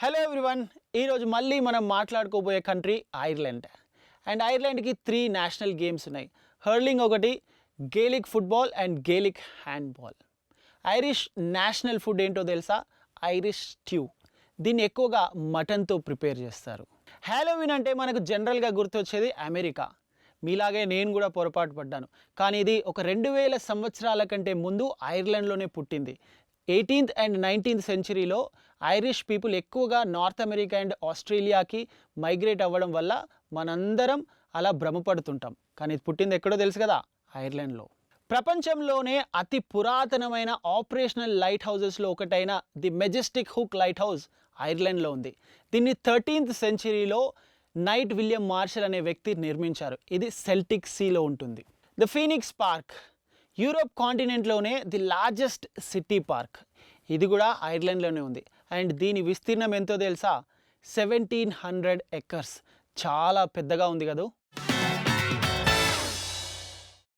Hello everyone ఈరోజు మళ్ళీ మనం మాట్లాడుకోబోయే కంట్రీ ఐర్లాండ్ అండ్ ఐర్లాండ్కి త్రీ నేషనల్ గేమ్స్ ఉన్నాయి. హర్లింగ్ ఒకటి Gaelic football and Gaelic handball Irish national food ఏంటో తెలుసా? ఐరిష్ స్ట్యూ దీన్ని ఎక్కువగా మటన్తో ప్రిపేర్ చేస్తారు. హ్యాలోవిన్ అంటే మనకు జనరల్గా గుర్తొచ్చేది అమెరికా. మీలాగే నేను కూడా పొరపాటు పడ్డాను. కానీ ఇది ఒక రెండు వేల సంవత్సరాల కంటే ముందు ఐర్లాండ్లోనే పుట్టింది. ఎయిటీన్త్ అండ్ నైన్టీన్త్ సెంచరీలో ఐరిష్ పీపుల్ ఎక్కువగా నార్త్ అమెరికా అండ్ ఆస్ట్రేలియాకి మైగ్రేట్ అవ్వడం వల్ల మనందరం అలా భ్రమపడుతుంటాం. కానీ ఇది పుట్టింది ఎక్కడో తెలుసు కదా? ఐర్లాండ్లో ప్రపంచంలోనే అతి పురాతనమైన ఆపరేషనల్ లైట్ హౌజెస్లో ఒకటైన the majestic Hook light house ఐర్లాండ్లో ఉంది. దీన్ని థర్టీన్త్ సెంచరీలో నైట్ విలియం మార్షల్ అనే వ్యక్తి నిర్మించారు. ఇది సెల్టిక్ సీలో ఉంటుంది. ద ఫీనిక్స్ పార్క్ యూరోప్ కాంటినెంట్లోనే ది లార్జెస్ట్ సిటీ పార్క్. ఇది కూడా ఐర్లాండ్లోనే ఉంది. అండ్ దీని విస్తీర్ణం ఎంతో తెలుసా? Seventeen hundred acres. చాలా పెద్దగా ఉంది కదా?